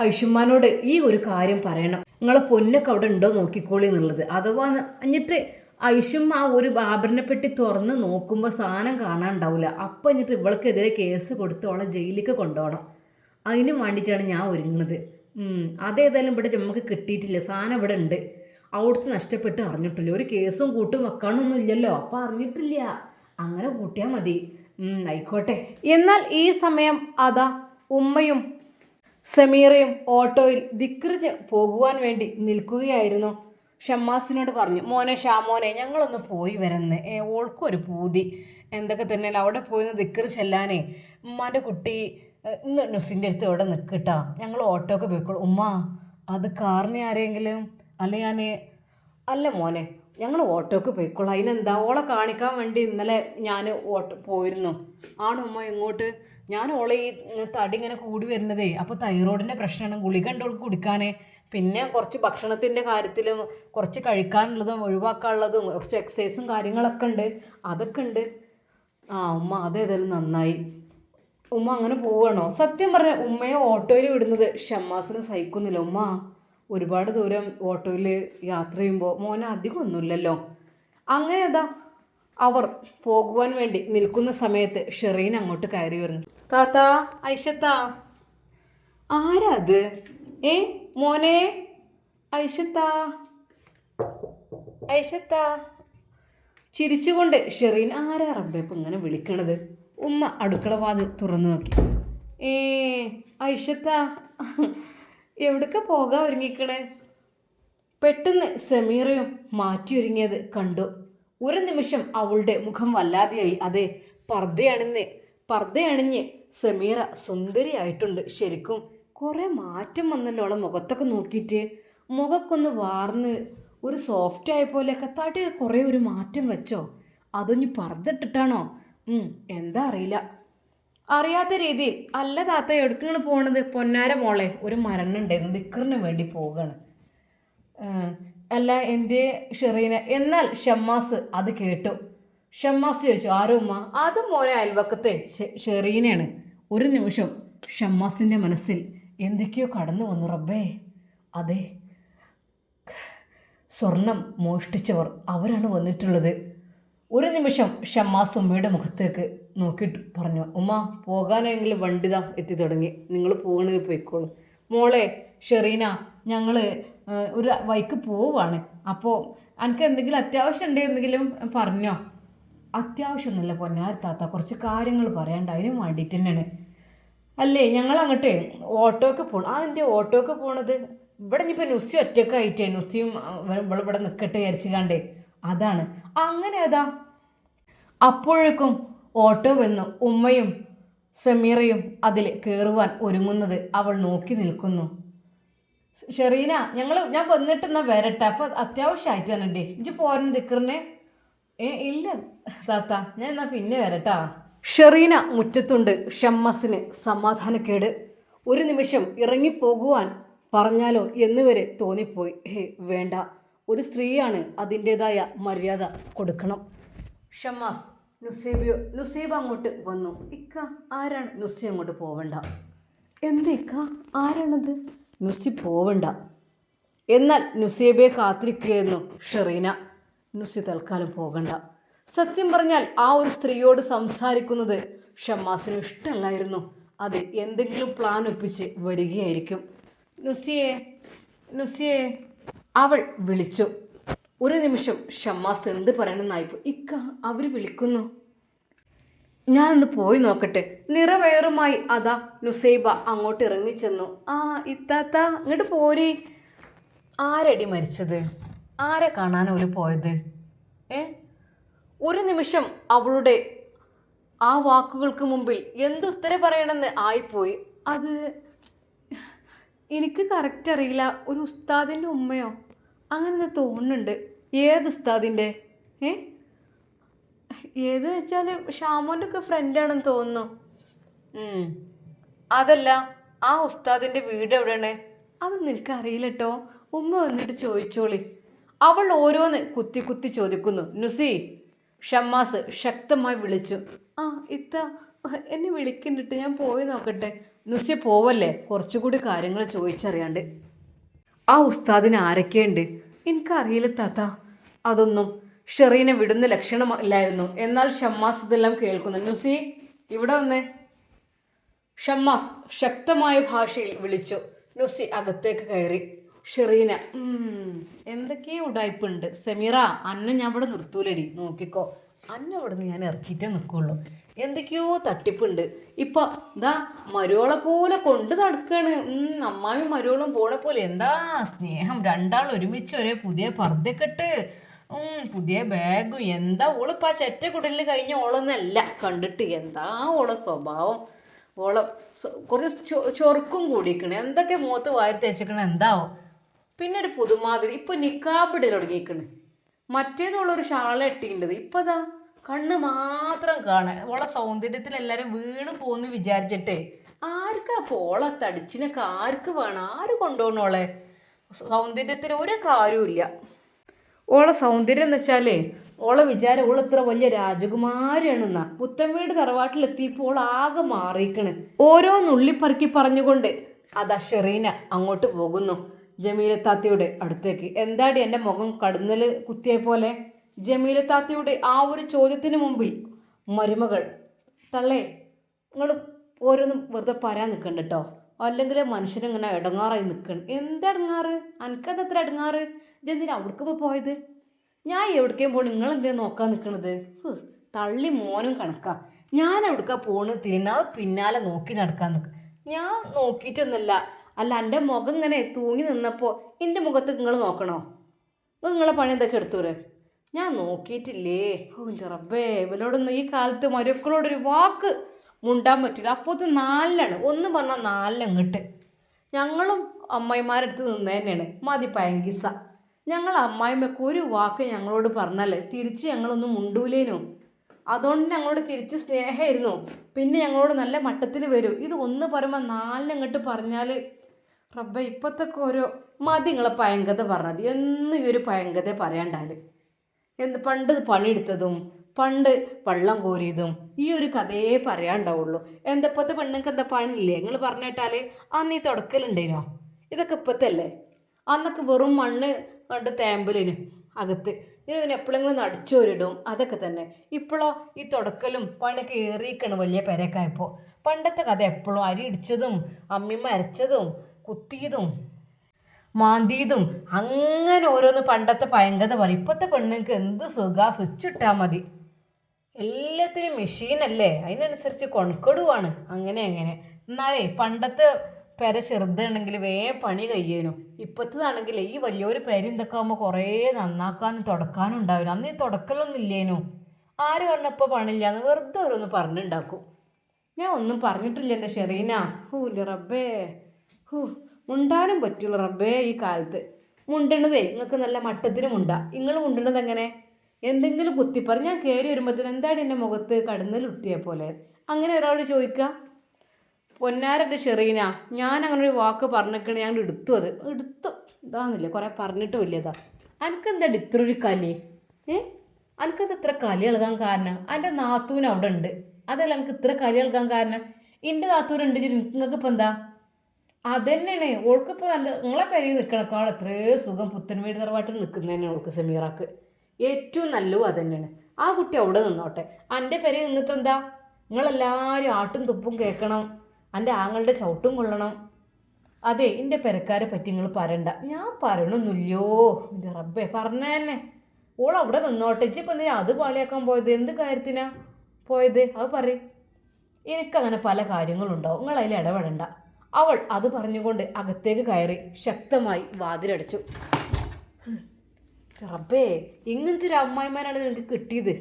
ഐഷുമാനോട് ഈ ഒരു കാര്യം പറയണം. നിങ്ങളെ പൊന്നൊക്കെ അവിടെ ഉണ്ടോ നോക്കിക്കോളി എന്നുള്ളത്. അഥവാ എന്നിട്ട് ഐഷും ആ ഒരു ബാബറിനെ പെട്ടി തുറന്ന് നോക്കുമ്പോൾ സാധനം കാണാണ്ടാവില്ല അപ്പം എന്നിട്ട് ഇവൾക്കെതിരെ കേസ് കൊടുത്ത് അവളെ ജയിലിലേക്ക് കൊണ്ടുപോകണം. അതിന് വേണ്ടിയിട്ടാണ് ഞാൻ ഒരുങ്ങുന്നത്. അതേതായാലും ഇവിടെ നമുക്ക് കിട്ടിയിട്ടില്ല. സാധനം ഇവിടെ ഉണ്ട്. അവിടുത്തെ നഷ്ടപ്പെട്ട് അറിഞ്ഞിട്ടില്ല. ഒരു കേസും കൂട്ടും വെക്കാനൊന്നും ഇല്ലല്ലോ. അപ്പം അറിഞ്ഞിട്ടില്ല. അങ്ങനെ കൂട്ടിയാൽ മതി. ആയിക്കോട്ടെ. എന്നാൽ ഈ സമയം അതാ ഉമ്മയും സമീറയും ഓട്ടോയിൽ ദിക്കറിഞ്ഞ് പോകുവാൻ വേണ്ടി നിൽക്കുകയായിരുന്നു. ഷമ്മാസിനോട് പറഞ്ഞു മോനെ ഷാമോനെ ഞങ്ങളൊന്ന് പോയി വരുന്നത് ഏ ഓൾക്കും ഒരു പൂതി. എന്തൊക്കെ തന്നെ അവിടെ പോയി ദിക്കർ ചെല്ലാനേ. ഉമ്മാന്റെ കുട്ടി ഇന്ന് നുസിന്റെ അടുത്ത് ഇവിടെ നിൽക്കട്ടാ. ഞങ്ങൾ ഓട്ടോക്ക് പോയിക്കോളൂ. ഉമ്മ അത് കാറിന് ആരെങ്കിലും? അല്ല ഞാൻ അല്ല മോനെ ഞങ്ങൾ ഓട്ടോക്ക് പോയിക്കോളാം. അതിനെന്താ ഓളെ കാണിക്കാൻ വേണ്ടി ഇന്നലെ ഞാൻ ഓട്ടോ പോയിരുന്നു. ആണോ ഉമ്മ ഇങ്ങോട്ട്? ഞാൻ ഓളെ ഈ തടി ഇങ്ങനെ കൂടി വരുന്നതേ. അപ്പോൾ തൈറോയിഡിന്റെ പ്രശ്നമാണ്. ഗുളിക ഉണ്ട് കുടിക്കാനേ? പിന്നെ കുറച്ച് ഭക്ഷണത്തിന്റെ കാര്യത്തിലും കുറച്ച് കഴിക്കാനുള്ളതും ഒഴിവാക്കാനുള്ളതും കുറച്ച് എക്സസൈസും കാര്യങ്ങളൊക്കെ ഉണ്ട്. അതൊക്കെ ഉണ്ട്. ആ ഉമ്മ അതേതായാലും നന്നായി. ഉമ്മ അങ്ങനെ പോവുകയാണോ? സത്യം പറഞ്ഞ ഉമ്മയെ ഓട്ടോയിൽ വിടുന്നത് ഷമ്മാസിന് സഹിക്കുന്നില്ല. ഉമ്മ ഒരുപാട് ദൂരം ഓട്ടോയിൽ യാത്ര ചെയ്യുമ്പോൾ മോനെ അധികം ഒന്നുമില്ലല്ലോ. അങ്ങനെ അതാ അവർ പോകുവാൻ വേണ്ടി നിൽക്കുന്ന സമയത്ത് ഷെറീൻ അങ്ങോട്ട് കയറി വരുന്നു. താത്ത ഐഷത്ത. ആരാ അത്? ഏ? മോനെ ഐഷത്ത. ഐഷത്ത. ചിരിച്ചുകൊണ്ട് ഷെറീൻ ആരാ റബ്ബെ ഇപ്പം ഇങ്ങനെ വിളിക്കണത്? ഉമ്മ അടുക്കള വാതിൽ തുറന്നു നോക്കി. ഏ ഐഷത്ത. എവിടൊക്കെ പോകാൻ ഒരുങ്ങിക്കണേ? പെട്ടെന്ന് സമീറയും മാറ്റിയൊരുങ്ങിയത് കണ്ടു. ഒരു നിമിഷം അവളുടെ മുഖം വല്ലാതെയായി. അതെ പർദ്ദയണിഞ്ഞ് പർദ്ദയണിഞ്ഞ് സമീറ സുന്ദരിയായിട്ടുണ്ട് ശരിക്കും. കുറേ മാറ്റം വന്നല്ലോ അവളെ മുഖത്തൊക്കെ നോക്കിയിട്ട്. മുഖക്കൊന്ന് വാർന്ന് ഒരു സോഫ്റ്റ് ആയ പോലെയൊക്കെ തടി കുറേ ഒരു മാറ്റം വെച്ചോ? അതൊന്ന് പറഞ്ഞിട്ടിട്ടാണോ എന്താ അറിയില്ല. അറിയാത്ത രീതി. അല്ല താത്ത എടുക്കുകയാണ് പോണത്? പൊന്നാര മോളെ ഒരു മരണം ഉണ്ടായിരുന്നു. ദിക്കറിന് വേണ്ടി പോവുകയാണ്. അല്ല എന്തേ ഷെറീന? എന്നാൽ ഷമ്മാസ് അത് കേട്ടു. ഷമ്മാസ് ചോദിച്ചു ആരോ ഉമ്മ? അത് മോനെ അയൽവക്കത്തെ ഷെറീനയാണ്. ഒരു നിമിഷം ഷമ്മാസിന്റെ മനസ്സിൽ എന്തൊക്കെയോ കടന്നു വന്നു റബ്ബേ. അതെ സ്വർണം മോഷ്ടിച്ചവർ അവരാണ് വന്നിട്ടുള്ളത്. ഒരു നിമിഷം ഷമ്മാസ് ഉമ്മയുടെ മുഖത്തേക്ക് നോക്കിയിട്ട് പറഞ്ഞു ഉമ്മ പോകാനെങ്കിലും വണ്ടി താ എത്തി തുടങ്ങി. നിങ്ങൾ പോകണമെങ്കിൽ പോയിക്കോളൂ. മോളെ ഷെറീന ഞങ്ങൾ ഒരു വൈക്ക് പോവാണ്. അപ്പോൾ എനിക്ക് എന്തെങ്കിലും അത്യാവശ്യം ഉണ്ടെന്തെങ്കിലും പറഞ്ഞോ. അത്യാവശ്യമൊന്നുമില്ല പൊന്നാർ താത്ത. കുറച്ച് കാര്യങ്ങൾ പറയാണ്ട് അതിന് വേണ്ടിയിട്ട് തന്നെയാണ് അല്ലേ ഞങ്ങൾ അങ്ങോട്ടേ ഓട്ടോക്ക് പോകണം ആ എന്തിയാ ഓട്ടോക്ക് പോണത്? ഇവിടെ ഇനിയിപ്പോൾ നുസി ഒറ്റയ്ക്ക് നുസിയും ഇവിടെ ഇവിടെ നിൽക്കട്ടെ വിചാരിച്ചു കണ്ടേ അതാണ്. അങ്ങനെ അതാ അപ്പോഴേക്കും ഓട്ടോ വന്നു ഉമ്മയും സമീറയും അതിൽ കയറുവാൻ ഒരുങ്ങുന്നത് അവൾ നോക്കി നിൽക്കുന്നു. ഷെറീന ഞങ്ങൾ ഞാൻ വന്നിട്ട് എന്നാൽ വരട്ടെ? അപ്പോൾ അത്യാവശ്യമായിട്ട് തന്നെ ഇജ്ജ് പോരുന്ന ദിക്കറിനെ? ഏ ഇല്ല താത്ത. ഞാൻ എന്നാൽ പിന്നെ വരട്ടാ? ഷെറീന മുറ്റത്തുണ്ട്. ഷമ്മസിന് സമാധാനക്കേട്. ഒരു നിമിഷം ഇറങ്ങിപ്പോകുവാൻ പറഞ്ഞാലോ എന്നുവരെ തോന്നിപ്പോയി. ഹേ വേണ്ട. ഒരു സ്ത്രീയാണ് അതിന്റെതായ മര്യാദ കൊടുക്കണം. ഷമ്മാസ് നുസേബിയോ നുസേബ അങ്ങോട്ട് വന്നു. ഇക്ക ആരാണ് നുസി അങ്ങോട്ട് പോവണ്ട? എന്തേക്ക ആരാണത്? നുസി പോവണ്ട. എന്നാൽ നുസേബയെ കാത്തിരിക്കുകയെന്നു ഷെറീന. നുസി തൽക്കാലം പോകണ്ട. സത്യം പറഞ്ഞാൽ ആ ഒരു സ്ത്രീയോട് സംസാരിക്കുന്നത് ഷമ്മാസിന് ഇഷ്ടമല്ലായിരുന്നു. അത് എന്തെങ്കിലും പ്ലാൻ ഒപ്പിച്ച് വരികയായിരിക്കും. നുസിയെ നുസിയെ അവൾ വിളിച്ചു. ഒരു നിമിഷം ഷമ്മാസ് എന്ത് പറയണമെന്നായിപ്പോ ഇക്ക അവർ വിളിക്കുന്നു. ഞാനൊന്ന് പോയി നോക്കട്ടെ. നിറവയറുമായി അതാ നുസൈബ അങ്ങോട്ട് ഇറങ്ങിച്ചെന്നു. ആ ഇത്താത്ത ഇങ്ങോട്ട് പോരി. ആരടി മരിച്ചത്? ആരെ കാണാൻ ഒരു പോയത്? ഏ? ഒരു നിമിഷം അവളുടെ ആ വാക്കുകൾക്ക് മുമ്പിൽ എന്തുത്തരം പറയണമെന്ന് ആയിപ്പോയി. അത് എനിക്ക് കറക്റ്റ് അറിയില്ല. ഒരു ഉസ്താദിന്റെ ഉമ്മയോ? അങ്ങനെ തോന്നുന്നുണ്ട്. ഏത് ഉസ്താദിന്റെ ഏ? ഏത് വെച്ചാൽ ഷാമോന്റെ ഒക്കെ ഫ്രണ്ടാണെന്ന് തോന്നുന്നു. അതല്ല ആ ഉസ്താദിന്റെ വീട് എവിടെയാണ്? അതൊന്നും എനിക്കറിയില്ല കേട്ടോ ഉമ്മ വന്നിട്ട് ചോദിച്ചോളി. അവൾ ഓരോന്ന് കുത്തി കുത്തി ചോദിക്കുന്നു. നുസി ഷമ്മാസ് ശക്തമായി വിളിച്ചു. ആ ഇത്ത എന്നെ വിളിക്കുന്നിട്ട് ഞാൻ പോയി നോക്കട്ടെ. നുസ്യ പോവല്ലേ? കുറച്ചുകൂടി കാര്യങ്ങൾ ചോദിച്ചറിയാണ്ട്. ആ ഉസ്താദിന് ആരൊക്കെയുണ്ട്? എനിക്കറിയില്ല താത്ത. അതൊന്നും ഷെറീനെ വിടുന്ന ലക്ഷണമില്ലായിരുന്നു എന്നാൽ ഷമ്മാസ് ഇതെല്ലാം കേൾക്കുന്നു. നുസി ഇവിടെ വന്നേ. ഷമ്മാസ് ശക്തമായ ഭാഷയിൽ വിളിച്ചു. നുസി അകത്തേക്ക് കയറി. ഷെറീന. എന്തൊക്കെ ഉടായ്പുണ്ട്. സെമീറ അന്ന ഞാൻ ഇവിടെ നിർത്തൂലടി. നോക്കിക്കോ. അന്ന ഇവിടെ നിന്ന് ഞാൻ ഇറക്കിയിട്ടേ നിൽക്കുള്ളൂ എന്തൊക്കെയോ തട്ടിപ്പുണ്ട്. ഇപ്പൊ ദാ മരുവളെ പോലെ കൊണ്ട് നടക്കാണ്. അമ്മായും മരുവളും പോണ പോലെ. എന്താ സ്നേഹം? രണ്ടാൾ ഒരുമിച്ച് ഒരേ പുതിയ പർദ്ദക്കെട്ട്. പുതിയ ബാഗും. എന്താ ഓളിപ്പോ ആ ചെറ്റ കുടലിൽ കഴിഞ്ഞ ഓളൊന്നല്ല. കണ്ടിട്ട് എന്താ ഓളെ സ്വഭാവം? ഓളെ കുറച്ച് ചൊറുക്കും കൂടിക്കണ് എന്തൊക്കെ മുഖത്ത് വാരി തേച്ചിക്കണ? എന്താവോ? പിന്നെ ഒരു പുതുമാതിരി ഇപ്പൊ നിക്കാബിടൽ മറ്റേതുള്ള ഒരു ഷാള ഇട്ടിണ്ടത് ഇപ്പതാ. കണ്ണ് മാത്രം കാണാൻ. ഓളെ സൗന്ദര്യത്തിൽ എല്ലാരും വീണ് പോന്ന് വിചാരിച്ചിട്ട്. ആർക്കാ പോളെ തടിച്ചിനൊക്കെ ആർക്ക് വേണം? ആര് കൊണ്ടുപോകണോളെ സൗന്ദര്യത്തിൽ ഒരു കാര്യമില്ല ഓളെ സൗന്ദര്യം എന്ന് വെച്ചാലേ ഓളെ വിചാരം ഓൾ ഇത്ര വലിയ രാജകുമാരിയാണെന്നാ. പുത്തൻവീട് തറവാട്ടിലെത്തിയപ്പോൾ ഓൾ ആകെ മാറിയിക്കണ്. ഓരോ നുള്ളിപ്പറക്കി പറഞ്ഞുകൊണ്ട് അതാ ഷെറീന അങ്ങോട്ട് പോകുന്നു. ജമീലത്താത്തയുടെ അടുത്തേക്ക്. എന്താടി എന്റെ മുഖം കടന്നൽ കുത്തിയ പോലെ? ജമീലത്താത്തയുടെ ആ ഒരു ചോദ്യത്തിന് മുമ്പിൽ മരുമകൾ തള്ളേ നിങ്ങൾ ഓരോന്നും വെറുതെ പറയാൻ നിൽക്കണ്ട കേട്ടോ അല്ലെങ്കിൽ മനുഷ്യനിങ്ങനെ ഇടങ്ങാറായി നിൽക്കണം എന്തിടങ്ങാറ് എനിക്കത് എത്ര ഇടങ്ങാറ്? ഇതെന്തിനാ അവിടേക്ക് ഇപ്പോൾ പോയത്? ഞാൻ എവിടേക്കും പോകണം നിങ്ങൾ എന്തിനാ നോക്കാൻ നിൽക്കണത് തള്ളി മോനും കണക്കാ. ഞാൻ എവിടേക്കാ പോണ്? തിരിഞ്ഞാൽ പിന്നാലെ നോക്കി നടക്കാൻ നിൽക്കുക ഞാൻ നോക്കിയിട്ടൊന്നുമല്ല. അല്ല എന്റെ മുഖം ഇങ്ങനെ തൂങ്ങി നിന്നപ്പോൾ എന്റെ മുഖത്ത് നിങ്ങൾ നോക്കണോ? നിങ്ങളെ പണി എന്താ ചെടുത്തൂര് ഞാൻ നോക്കിയിട്ടില്ലേ. ഓ എന്റെ റബ്ബേ ഇവരോടൊന്നും ഈ കാലത്ത് മരുക്കളോടൊരു വാക്ക് മുണ്ടാൻ പറ്റില്ല അപ്പോൾ ഇത് നാലിലാണ്. ഒന്ന് പറഞ്ഞാൽ നാലിലങ്ങട്ട്. ഞങ്ങളും അമ്മായിമാരടുത്ത് നിന്ന് തന്നെയാണ് മതി പയങ്കിസ. ഞങ്ങൾ അമ്മായിമ്മക്ക് ഒരു വാക്ക് ഞങ്ങളോട് പറഞ്ഞാൽ തിരിച്ച് ഞങ്ങളൊന്നും മുണ്ടൂലേനു. അതുകൊണ്ട് ഞങ്ങളോട് തിരിച്ച് സ്നേഹമായിരുന്നു പിന്നെ ഞങ്ങളോട് നല്ല മട്ടത്തിൽ വരും. ഇത് ഒന്ന് പറയുമ്പോൾ നാലിലങ്ങട്ട് പറഞ്ഞാൽ റബ്ബ ഇപ്പത്തൊക്കെ ഓരോ മതി നിങ്ങളെ പയങ്കത പറഞ്ഞത്. എന്നും ഈ ഒരു പയങ്കത പറയാണ്ടാൽ. എന്ത് പണ്ട് പണിയെടുത്തതും പണ്ട് വള്ളം കോരിയതും ഈ ഒരു കഥയെ പറയാണ്ടാവുള്ളൂ. എന്താ ഇപ്പോഴത്തെ പെണ്ണുങ്ങൾക്ക് എന്താ പണിയില്ലേ? നിങ്ങൾ പറഞ്ഞിട്ടാൽ അന്ന് ഈ തുടക്കലുണ്ടേനോ? ഇതൊക്കെ ഇപ്പോഴത്തല്ലേ അന്നൊക്കെ വെറും മണ്ണ് കണ്ട് തേമ്പലിന് അകത്ത്. ഇത് പിന്നെ എപ്പോഴെങ്കിലും നടിച്ചോരിടും. അതൊക്കെ തന്നെ. ഇപ്പോഴോ ഈ തുടക്കലും പണിയൊക്കെ ഏറിയിക്കണം വലിയ പെരക്കായപ്പോൾ പണ്ടത്തെ കഥ എപ്പോഴും അരി ഇടിച്ചതും അമ്മിമ്മ അരച്ചതും കുത്തിയതും മാന്തിയതും അങ്ങനെ ഓരോന്ന് പണ്ടത്തെ ഭയങ്കര പറയും. ഇപ്പോഴത്തെ പെണ്ണുങ്ങൾക്ക് എന്ത് സുഖ സ്വിച്ചിട്ടാൽ മതി. എല്ലാത്തിനും മെഷീനല്ലേ അതിനനുസരിച്ച് കൊണക്കെടുവാണ്. അങ്ങനെ അങ്ങനെ. എന്നാലേ പണ്ടത്തെ പെര ചെറുതാണെങ്കിൽ വേഗം പണി കഴിയേനു. ഇപ്പോഴത്തതാണെങ്കിൽ ഈ വലിയൊരു പെര എന്തൊക്കെ ആകുമ്പോൾ കുറേ നന്നാക്കാനും തുടക്കാനും ഉണ്ടാവില്ല. അന്ന് ഈ തുടക്കലൊന്നും ഇല്ലേനു. ആര് പറഞ്ഞപ്പോൾ പണില്ല പണിയില്ലാന്ന് വെറുതെ ഓരോന്ന് പറഞ്ഞുണ്ടാക്കും. ഞാൻ ഒന്നും പറഞ്ഞിട്ടില്ല എന്റെ ഷെറീന. ഹൂ റബ്ബേ. ഹൂ മുണ്ടാനും പറ്റുള്ളൂ റബ്ബേ ഈ കാലത്ത്. മുണ്ടണതേ നിങ്ങൾക്ക് നല്ല മട്ടത്തിന് മുണ്ട. നിങ്ങൾ മുണ്ടണത് എങ്ങനെ? എന്തെങ്കിലും കുത്തിപ്പറ. ഞാൻ കയറി വരുമ്പോഴത്തേന് എന്താണ് എന്റെ മുഖത്ത് കടന്നൽ ഉത്തിയ പോലെ? അങ്ങനെ ഒരാളോട് ചോദിക്കുക പൊന്നാരന്റെ ഷെറീന ഞാൻ അങ്ങനെ ഒരു വാക്ക് പറഞ്ഞിരിക്കണ ഞാൻ എടുത്തു അത്. എടുത്തു. ഇതാന്നില്ല കുറേ പറഞ്ഞിട്ടും ഇല്ലതാ. അനക്കെന്താ ഇത്ര ഒരു കലി? ഏ? അനക്കത് ഇത്ര കലി ഇളകാൻ കാരണം? എന്റെ നാത്തൂൻ അവിടെ ഉണ്ട് അതല്ല എനിക്ക് ഇത്ര കലി ഇളകാൻ കാരണം? എന്റെ നാത്തൂനുണ്ട് നിങ്ങൾക്ക് ഇപ്പം എന്താ അതന്നെയാണ്. ഓൾക്കിപ്പോൾ നല്ല നിങ്ങളെ പേര് നിൽക്കണക്കാൾ എത്രയോ സുഖം പുത്തൻ വീട് തറവാട്ടിൽ നിൽക്കുന്നതന്നെ ഓൾക്ക് സെമീറാക്ക്. ഏറ്റവും നല്ലതും അതന്നെയാണ്. ആ കുട്ടി അവിടെ നിന്നോട്ടെ. എന്റെ പേര് നിന്നിട്ട് എന്താ? നിങ്ങളെല്ലാവരും ആട്ടും തുപ്പും കേൾക്കണം. എന്റെ ആങ്ങളുടെ ചവിട്ടും കൊള്ളണം. അതെ എന്റെ പെരക്കാരെ പറ്റി നിങ്ങൾ പറയണ്ട. ഞാൻ പറയണമെന്നില്ലയോ എന്റെ റബ്ബേ പറഞ്ഞ തന്നെ. ഓൾ അവിടെ നിന്നോട്ടെ. ഇച്ചിപ്പം എന്തിനാ അത് പാളിയാക്കാൻ പോയത്? എന്ത് കാര്യത്തിനാ പോയത്? അത് പറയും. എനിക്കങ്ങനെ പല കാര്യങ്ങളുണ്ടാവും. നിങ്ങൾ അതിൽ ഇടപെടണ്ട. അവൾ അത് പറഞ്ഞുകൊണ്ട് അകത്തേക്ക് കയറി ശക്തമായി വാതിലടച്ചു. റബ്ബേ ഇങ്ങനത്തെ ഒരു അമ്മായിമാനാണ് നിനക്ക് കിട്ടിയത്.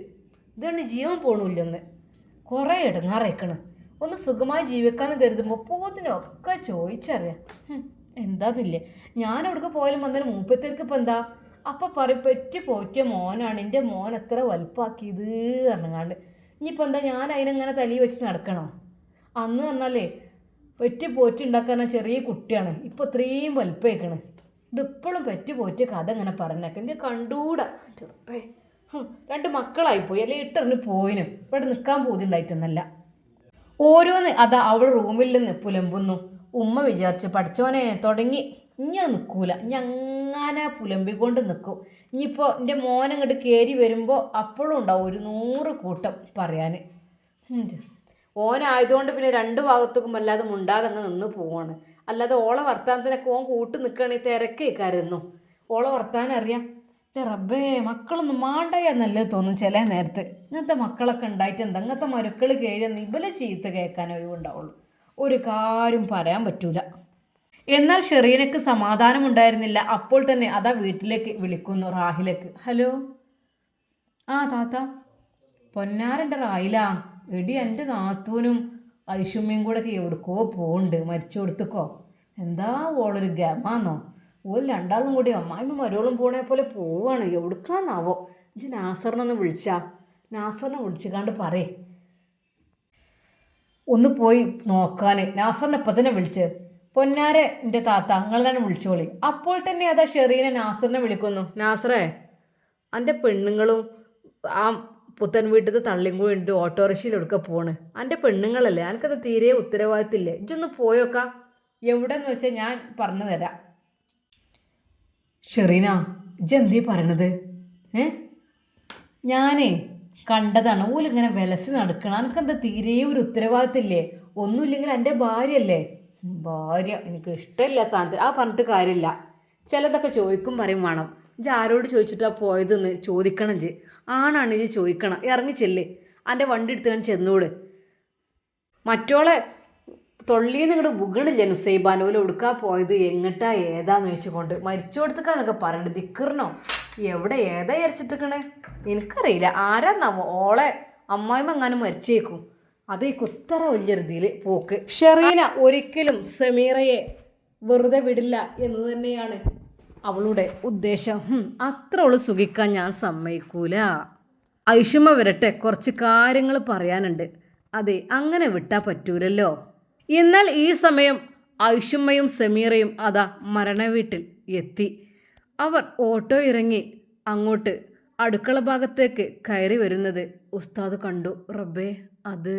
ഇതാണ് ജീവൻ പോണില്ലെന്ന്. കുറേ ഇടങ്ങാറേക്കണ് ഒന്ന് സുഖമായി ജീവിക്കാന്ന് കരുതുമ്പോൾ പോതിനൊക്കെ ചോദിച്ചറിയാം എന്താന്നില്ലേ? ഞാൻ എവിടേക്ക് പോയാലും വന്നാലും മൂപ്പത്തേർക്ക് ഇപ്പം എന്താ? അപ്പം പറയും പെറ്റി പോറ്റിയ മോനാണ്. എന്റെ മോൻ എത്ര വലുപ്പാക്കിയത്? പറഞ്ഞങ്ങാണ്ട്. ഇനിയിപ്പോൾ എന്താ ഞാൻ അതിനെങ്ങനെ തലി വെച്ച് നടക്കണോ? അന്ന് പറഞ്ഞാലേ പെറ്റി പോറ്റി ഉണ്ടാക്കാൻ ചെറിയ കുട്ടിയാണ്. ഇപ്പോൾ ഇത്രയും വലുപ്പേക്കണ്. ഇപ്പോഴും പെറ്റി പോറ്റി കഥ ഇങ്ങനെ പറഞ്ഞേക്ക. എനിക്ക് കണ്ടൂടാ. ചെറുപ്പേ. രണ്ട് മക്കളായിപ്പോയി. അല്ലെങ്കിൽ ഇട്ടെറിഞ്ഞ് പോയിനും. ഇവിടെ നിൽക്കാൻ പോതിണ്ടായിട്ടൊന്നല്ല. ഓരോന്ന് അതാ അവൾ റൂമിൽ നിന്ന് പുലമ്പുന്നു. ഉമ്മ വിചാരിച്ചു പഠിച്ചോനെ തുടങ്ങി. ഞാൻ നിൽക്കൂല ഞങ്ങനെ പുലമ്പിക്കൊണ്ട് നിൽക്കും ഇനിയിപ്പോൾ എന്റെ മോനങ്ങോട്ട് കയറി വരുമ്പോൾ അപ്പോഴും ഉണ്ടാവും ഒരു നൂറ് കൂട്ടം പറയാൻ. ഓനായതുകൊണ്ട് പിന്നെ രണ്ട് ഭാഗത്തേക്കും അല്ലാതെ മുണ്ടാതെ അങ്ങ് നിന്ന് പോവാണ്. അല്ലാതെ ഓളെ വർത്താനത്തിനൊക്കെ ഓൻ കൂട്ട് നിൽക്കുകയാണെങ്കിൽ തിരക്കേക്കായിരുന്നു ഓളെ വർത്താനം അറിയാം. റബ്ബേ മക്കളൊന്നും മാണ്ടായാ നല്ലത് തോന്നും ചില നേരത്ത്. ഇങ്ങനത്തെ മക്കളൊക്കെ ഉണ്ടായിട്ട് എന്താ? ഇങ്ങനത്തെ മരുക്കൾ കയറിയെന്ന് ഇവലെ ചീത്ത കേൾക്കാൻ ഒഴിവുണ്ടാവുള്ളൂ. ഒരു കാര്യം പറയാൻ പറ്റൂല. എന്നാൽ ഷെറീനക്ക് സമാധാനമുണ്ടായിരുന്നില്ല. അപ്പോൾ തന്നെ അതാ വീട്ടിലേക്ക് വിളിക്കുന്നു റാഹിലേക്ക്. ഹലോ? ആ താത്ത. പൊന്നാരന്റെ റായിലാ. എടി എന്റെ നാത്തൂനും ഐഷുമ്മയും കൂടെ ഒക്കെ എവിടേക്കോ മരിച്ചു കൊടുത്തുക്കോ എന്താ ഓളൊരു ഗമാന്നോ? ഓൾ രണ്ടാളും കൂടി അമ്മായിമ്മ മരോളും പോണേ പോലെ പോവാണ്. എവിടുക്കാന്നാവോ? ഇജ്ജ് നാസറിനൊന്ന് വിളിച്ചാ. നാസറിനെ വിളിച്ചുകാണ്ട് പറയേ. ഒന്ന് പോയി നോക്കാൻ നാസറിനെ ഇപ്പം തന്നെ വിളിച്ച്. പൊന്നാരെ എന്റെ താത്ത നിങ്ങളാണ് വിളിച്ചോളി. അപ്പോൾ തന്നെ അതാ ഷെറീനെ നാസറിനെ വിളിക്കുന്നു. നാസറേ എന്റെ പെണ്ണുങ്ങളും ആ പുത്തൻ വീട്ടിൽ തള്ളിയും കൂടി ഉണ്ട് ഓട്ടോറിക്ഷയിൽ എടുക്ക പോണ്. എന്റെ പെണ്ണുങ്ങളല്ലേ? എനിക്കത് തീരെ ഉത്തരവാദിത്തമില്ലേ ഇജൊന്ന് പോയോക്ക. എവിടെന്ന് വെച്ചാൽ ഞാൻ പറഞ്ഞു തരാം. ഷെറീന ഇജെന്തീ പറയണത്? ഏ? ഞാനേ കണ്ടതാണ്. ഓലിങ്ങനെ വിലസി നടക്കണം. എനിക്കെന്താ തീരെ ഒരു ഉത്തരവാദിത്തമില്ലേ ഒന്നുമില്ലെങ്കിൽ എന്റെ ഭാര്യയല്ലേ? ഭാര്യ. എനിക്ക് ഇഷ്ടമില്ല സാധനത്തിൽ ആ പറഞ്ഞിട്ട് കാര്യമില്ല. ചിലതൊക്കെ ചോദിക്കും പറയും വേണം. ഇജ്ജ് ആരോട് ചോദിച്ചിട്ടാ പോയതെന്ന് ചോദിക്കണം ഇജ് ആണാണ് ഇജ് ചോദിക്കണം. ഇറങ്ങി ചെല്ലേ എന്റെ വണ്ടി എടുത്ത് ഞാൻ ചെന്നൂട്. മറ്റോളെ തൊള്ളീന്ന് ഇങ്ങോട്ട് ബുഗണില്ല നുസൈബാൻ ഓൽ ഉടുക്കാ പോയത്? എങ്ങട്ടാ ഏതാന്ന് വെച്ചുകൊണ്ട് മരിച്ചോടത്തേക്കാന്നൊക്കെ പറയണ്ട്. ദിക്കറിനോ? എവിടെ ഏതാ വിചാരിച്ചിട്ടിക്കണേ? എനിക്കറിയില്ല. ആരാന്നാവോ ഓളെ അമ്മായിമ്മ എങ്ങാനും മരിച്ചേക്കും. അത് ഈ കുത്തറ വലിയൊരുതിയിൽ പോക്ക്. ഷെറീന ഒരിക്കലും സമീറയെ വെറുതെ വിടില്ല എന്ന് തന്നെയാണ് അവളുടെ ഉദ്ദേശം അത്ര അവൾ സുഖിക്കാൻ ഞാൻ സമ്മതിക്കൂല. ഐഷുമ വരട്ടെ കുറച്ച് കാര്യങ്ങൾ പറയാനുണ്ട്. അതെ അങ്ങനെ വിട്ടാൽ പറ്റൂലല്ലോ. എന്നാൽ ഈ സമയം ഐഷുമ്മയും സമീറയും അതാ മരണവീട്ടിൽ എത്തി. അവർ ഓട്ടോ ഇറങ്ങി അങ്ങോട്ട് അടുക്കള ഭാഗത്തേക്ക് കയറി വരുന്നത് ഉസ്താദ് കണ്ടു. റബ്ബേ അത്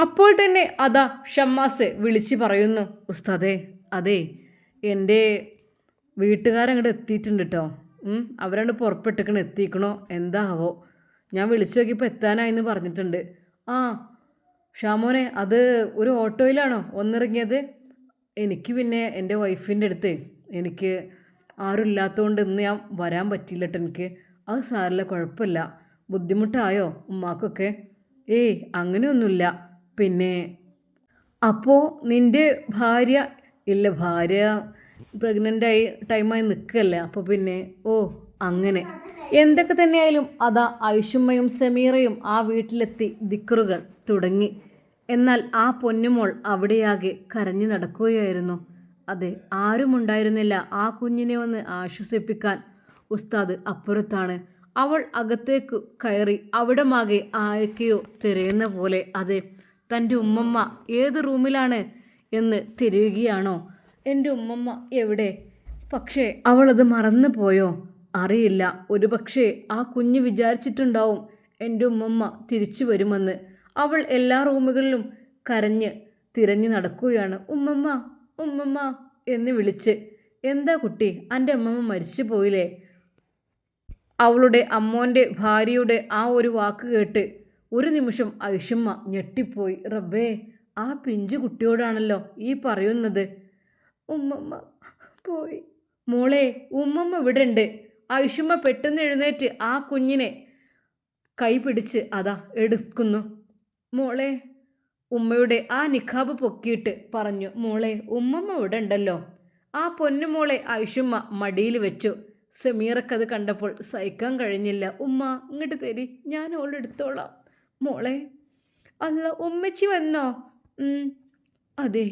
അപ്പോൾ തന്നെ അതാ ഷമ്മാസ് വിളിച്ചു പറയുന്നു ഉസ്താദേ അതെ എന്റെ വീട്ടുകാരങ്ങോട്ട് എത്തിയിട്ടുണ്ട് കേട്ടോ അവരങ്ങോട്ട് പുറപ്പെട്ടിക്കണ എത്തിക്കണോ എന്താവോ. ഞാൻ വിളിച്ചു നോക്കിയപ്പോൾ എത്താനായിന്ന് പറഞ്ഞിട്ടുണ്ട്. ആ ഷാമോനെ അത് ഒരു ഓട്ടോയിലാണോ ഒന്നിറങ്ങിയത്? എനിക്ക് പിന്നെ എന്റെ വൈഫിന്റെ അടുത്ത് എനിക്ക് ആരും ഇല്ലാത്തതുകൊണ്ട് ഇന്ന് ഞാൻ വരാൻ പറ്റിയില്ല കേട്ടോ എനിക്ക്. അത് സാറില്ല കുഴപ്പമില്ല. ബുദ്ധിമുട്ടായോ ഉമ്മാക്കൊക്കെ? ഏയ് അങ്ങനെയൊന്നുമില്ല. പിന്നെ അപ്പോൾ നിന്റെ ഭാര്യ? ഇല്ല ഭാര്യ പ്രഗ്നന്റായി ടൈമായി നിൽക്കല്ലേ അപ്പോൾ പിന്നെ ഓ അങ്ങനെ. എന്തൊക്കെ തന്നെയായാലും അതാ ഐഷുമ്മയും സമീറയും ആ വീട്ടിലെത്തി ദിക്കറുകൾ തുടങ്ങി. എന്നാൽ ആ പൊന്നുമോൾ അവിടെയാകെ കരഞ്ഞു നടക്കുകയായിരുന്നു. അതെ ആരുമുണ്ടായിരുന്നില്ല ആ കുഞ്ഞിനെ ഒന്ന് ആശ്വസിപ്പിക്കാൻ ഉസ്താദ് അപ്പുറത്താണ്. അവൾ അകത്തേക്ക് കയറി അവിടമാകെ ആരൊക്കെയോ തിരയുന്ന പോലെ അതെ തന്റെ ഉമ്മമ്മ ഏത് റൂമിലാണ് എന്ന് തിരയുകയാണോ? എന്റെ ഉമ്മമ്മ എവിടെ? പക്ഷേ അവളത് മറന്നു പോയോ? അറിയില്ല. ഒരു പക്ഷേ ആ കുഞ്ഞ് വിചാരിച്ചിട്ടുണ്ടാവും എന്റെ ഉമ്മമ്മ തിരിച്ചു വരുമെന്ന്. അവൾ എല്ലാ റൂമുകളിലും കരഞ്ഞ് തിരഞ്ഞു നടക്കുകയാണ്. ഉമ്മമ്മ ഉമ്മമ്മ എന്ന് വിളിച്ച്. എന്താ കുട്ടി? എന്റെ അമ്മമ്മ മരിച്ചു പോയില്ലേ അവളുടെ അമ്മോന്റെ ഭാര്യയുടെ ആ ഒരു വാക്ക് കേട്ട് ഒരു നിമിഷം ഐഷമ്മ ഞെട്ടിപ്പോയി. റബ്ബേ ആ പിഞ്ചു കുട്ടിയോടാണല്ലോ ഈ പറയുന്നത്. ഉമ്മമ്മ. പോയി. മോളെ ഉമ്മമ്മ ഇവിടെ ഉണ്ട് ഐഷമ്മ പെട്ടെന്ന് എഴുന്നേറ്റ് ആ കുഞ്ഞിനെ കൈ പിടിച്ച് അതാ എടുക്കുന്നു. മോളെ ഉമ്മയുടെ ആ നിഖാബ് പൊക്കിയിട്ട് പറഞ്ഞു മോളെ ഉമ്മമ്മ ഇവിടെ ഉണ്ടല്ലോ. ആ പൊന്നുമോളെ ഐഷുമ്മ മടിയിൽ വെച്ചു. സമീറക്കത് കണ്ടപ്പോൾ സഹിക്കാൻ കഴിഞ്ഞില്ല. ഉമ്മ ഇങ്ങോട്ട് തരി ഞാൻ ഓളെടുത്തോളാം മോളെ അല്ല ഉമ്മച്ചി വന്നോ? അതെ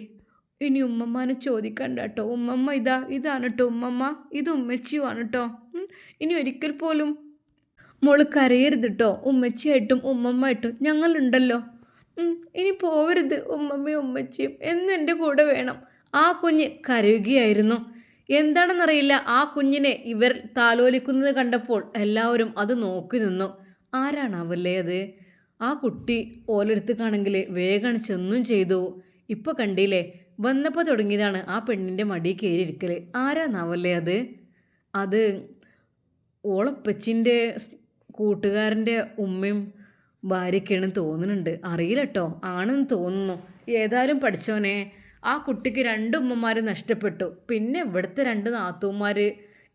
ഇനി ഉമ്മമ്മനെ ചോദിക്കണ്ട കേട്ടോ ഉമ്മമ്മ ഇതാ ഇതാണ് കേട്ടോ ഉമ്മമ്മ ഇത് ഉമ്മച്ചിയുമാണ് കേട്ടോ ഇനി ഒരിക്കൽ പോലും മോൾ കരയരുത് കേട്ടോ ഉമ്മച്ചിയായിട്ടും ഉമ്മമ്മായിട്ടും ഞങ്ങളുണ്ടല്ലോ. ഇനി പോവരുത് ഉമ്മമ്മയും ഉമ്മച്ചിയും. എന്ന് എന്റെ കൂടെ വേണം. ആ കുഞ്ഞ് കരയുകയായിരുന്നു. എന്താണെന്നറിയില്ല. ആ കുഞ്ഞിനെ ഇവർ താലോലിക്കുന്നത് കണ്ടപ്പോൾ എല്ലാവരും അത് നോക്കി നിന്നു. ആരാണാവല്ലേ അത്? ആ കുട്ടി ഓലെടുത്തേക്കാണെങ്കിൽ വേഗം ചെന്നും ചെയ്തു. ഇപ്പോൾ കണ്ടില്ലേ? വന്നപ്പോൾ തുടങ്ങിയതാണ് ആ പെണ്ണിന്റെ മടി കയറിയിരിക്കൽ ആരാന്നാവല്ലേ അത്? അത് ഓളപ്പച്ചിന്റെ കൂട്ടുകാരന്റെ ഉമ്മയും ഭാര്യയ്ക്കാണ് തോന്നുന്നുണ്ട്. അറിയില്ല കേട്ടോ ആണെന്ന് തോന്നുന്നു. ഏതായാലും പഠിച്ചോനെ ആ കുട്ടിക്ക് രണ്ട് ഉമ്മമാർ നഷ്ടപ്പെട്ടു. പിന്നെ ഇവിടുത്തെ രണ്ട് നാത്തൂമാർ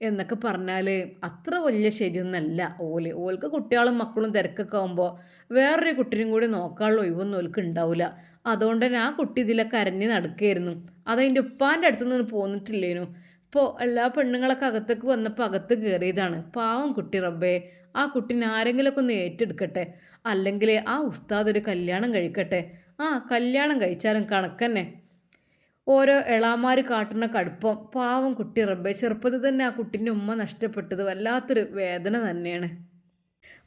എന്നൊക്കെ പറഞ്ഞാൽ അത്ര വലിയ ശരിയൊന്നല്ല ഓൽ. ഓൽക്ക് കുട്ടികളും മക്കളും തിരക്കൊക്കെ ആകുമ്പോൾ വേറൊരു കുട്ടിനും കൂടി നോക്കാനുള്ള ഒഴിവൊന്നും ഓൽക്ക് ഉണ്ടാവില്ല അതുകൊണ്ട് തന്നെ ആ കുട്ടി ഇതിലൊക്കെ അരഞ്ഞ് നടക്കുകയായിരുന്നു. അതതിന്റെ ഉപ്പാന്റെ അടുത്തുനിന്ന് പോന്നിട്ടില്ലേനു. ഇപ്പോൾ എല്ലാ പെണ്ണുങ്ങളൊക്കെ അകത്തേക്ക് വന്നപ്പോൾ അകത്ത് കയറിയതാണ്. പാവം കുട്ടി റബ്ബേ. ആ കുട്ടീനെ ആരെങ്കിലുമൊക്കെ ഒന്ന് ഏറ്റെടുക്കട്ടെ. അല്ലെങ്കിൽ ആ ഉസ്താദ് ഒരു കല്യാണം കഴിക്കട്ടെ. ആ കല്യാണം കഴിച്ചാലും കണക്കന്നെ. ഓരോ എളാമാർ കാട്ടുന്ന കടുപ്പം. പാവം കുട്ടി റബ്ബെ. ചെറുപ്പത്തിൽ തന്നെ ആ കുട്ടീന്റെ ഉമ്മ നഷ്ടപ്പെട്ടത് വല്ലാത്തൊരു വേദന തന്നെയാണ്.